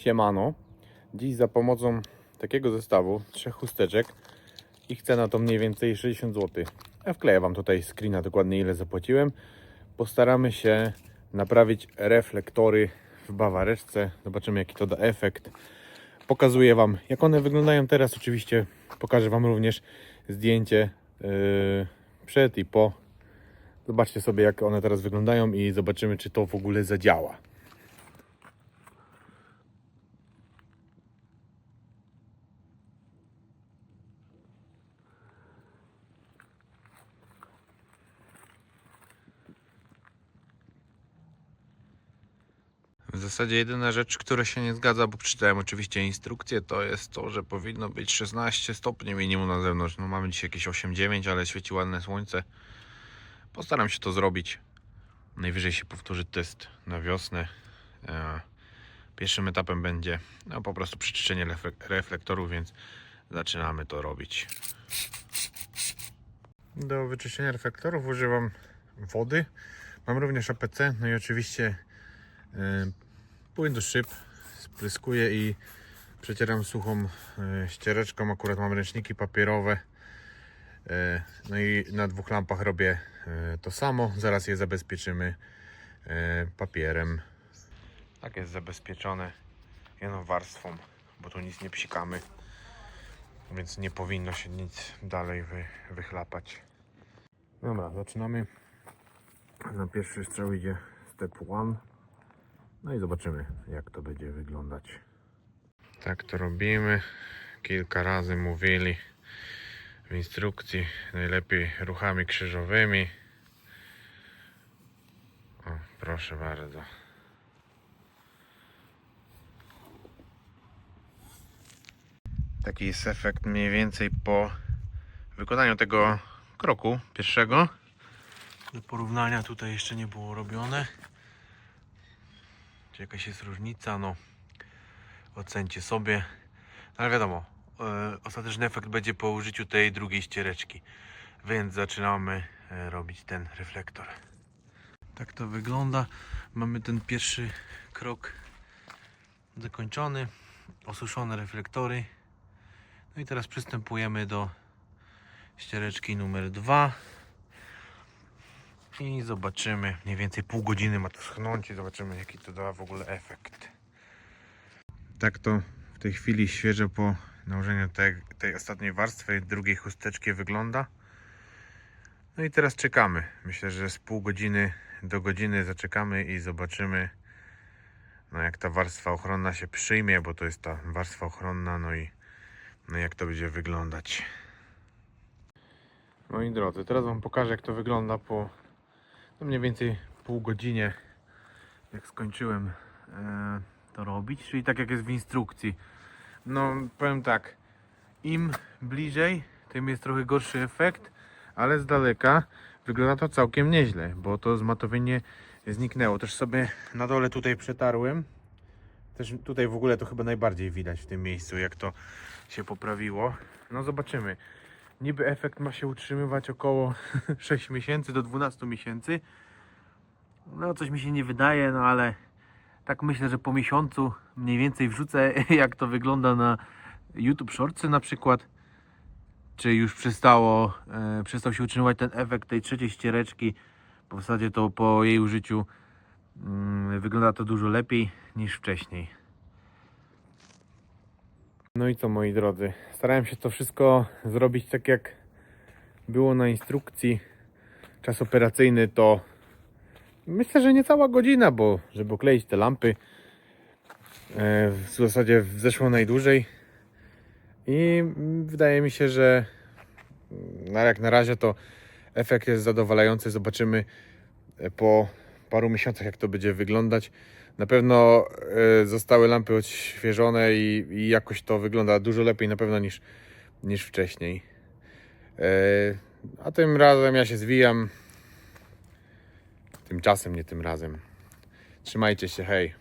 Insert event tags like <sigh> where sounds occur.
Siemano. Dziś za pomocą takiego zestawu, trzech chusteczek, ich cena to mniej więcej 60 zł. Ja wkleję Wam tutaj screena dokładnie ile zapłaciłem. Postaramy się naprawić reflektory w bawareczce. Zobaczymy jaki to da efekt. Pokazuję Wam jak one wyglądają teraz. Oczywiście pokażę Wam również zdjęcie yy, przed i po. Zobaczcie sobie jak one teraz wyglądają i zobaczymy czy to w ogóle zadziała. W zasadzie jedyna rzecz, która się nie zgadza, bo przeczytałem oczywiście instrukcję, to jest to, że powinno być 16 stopni minimum na zewnątrz. No mamy dzisiaj jakieś 8-9, ale świeci ładne słońce. Postaram się to zrobić. Najwyżej się powtórzy test na wiosnę. E, Pierwszym etapem będzie no, po prostu przeczyszczenie reflek- reflektorów, więc zaczynamy to robić. Do wyczyszczenia reflektorów używam wody. Mam również APC, no i oczywiście e, płyn do szyb. Spryskuję i przecieram suchą e, ściereczką. Akurat mam ręczniki papierowe. E, No i na dwóch lampach robię e, to samo. Zaraz je zabezpieczymy papierem. Tak jest zabezpieczone jedną warstwą, bo tu nic nie psikamy. Więc nie powinno się nic dalej wy, wychlapać. Dobra, zaczynamy. Na pierwszy strzał idzie step one. No i zobaczymy, jak to będzie wyglądać. Tak to robimy. Kilka razy mówili w instrukcji. Najlepiej ruchami krzyżowymi. O, proszę bardzo. Taki jest efekt mniej więcej po wykonaniu tego kroku pierwszego. Do porównania tutaj jeszcze nie było robione. Czy jakaś jest różnica? No, ocencie sobie. No, ale wiadomo, e, ostateczny efekt będzie po użyciu tej drugiej ściereczki. Więc zaczynamy e, robić ten reflektor. Tak to wygląda. Mamy ten pierwszy krok zakończony. Osuszone reflektory. No i teraz przystępujemy do ściereczki numer 2 i zobaczymy. Mniej więcej pół godziny ma to schnąć i zobaczymy jaki to da w ogóle efekt. Tak to w tej chwili świeżo po nałożeniu tej, tej ostatniej warstwy drugiej chusteczki wygląda. No i teraz czekamy. Myślę, że z pół godziny do godziny zaczekamy i zobaczymy no jak ta warstwa ochronna się przyjmie, bo to jest ta warstwa ochronna, no i no jak to będzie wyglądać. Moi drodzy, teraz Wam pokażę jak to wygląda po no mniej więcej pół godzinie jak skończyłem e, to robić, czyli tak jak jest w instrukcji. No powiem tak, im bliżej, tym jest trochę gorszy efekt, ale z daleka wygląda to całkiem nieźle, bo to zmatowienie zniknęło. Też sobie na dole tutaj przetarłem. Też tutaj w ogóle to chyba najbardziej widać w tym miejscu, jak to się poprawiło. No zobaczymy. Niby efekt ma się utrzymywać około <laughs> 6 miesięcy do 12 miesięcy. No coś mi się nie wydaje, no ale tak myślę, że po miesiącu mniej więcej wrzucę <laughs> jak to wygląda na YouTube Shortsy na przykład. Czy już przestało, e, przestał się utrzymywać ten efekt tej trzeciej ściereczki. Bo w zasadzie to po jej użyciu mm, wygląda to dużo lepiej niż wcześniej. No i co moi drodzy, starałem się to wszystko zrobić tak jak było na instrukcji. Czas operacyjny to myślę, że niecała godzina, bo żeby okleić te lampy e, w zasadzie zeszło najdłużej i wydaje mi się, że na jak na razie to efekt jest zadowalający. Zobaczymy e, po paru miesiącach jak to będzie wyglądać. Na pewno e, zostały lampy odświeżone i, i jakoś to wygląda dużo lepiej na pewno niż, niż wcześniej. E, a tym razem ja się zwijam. Tymczasem, nie tym razem. Trzymajcie się, hej.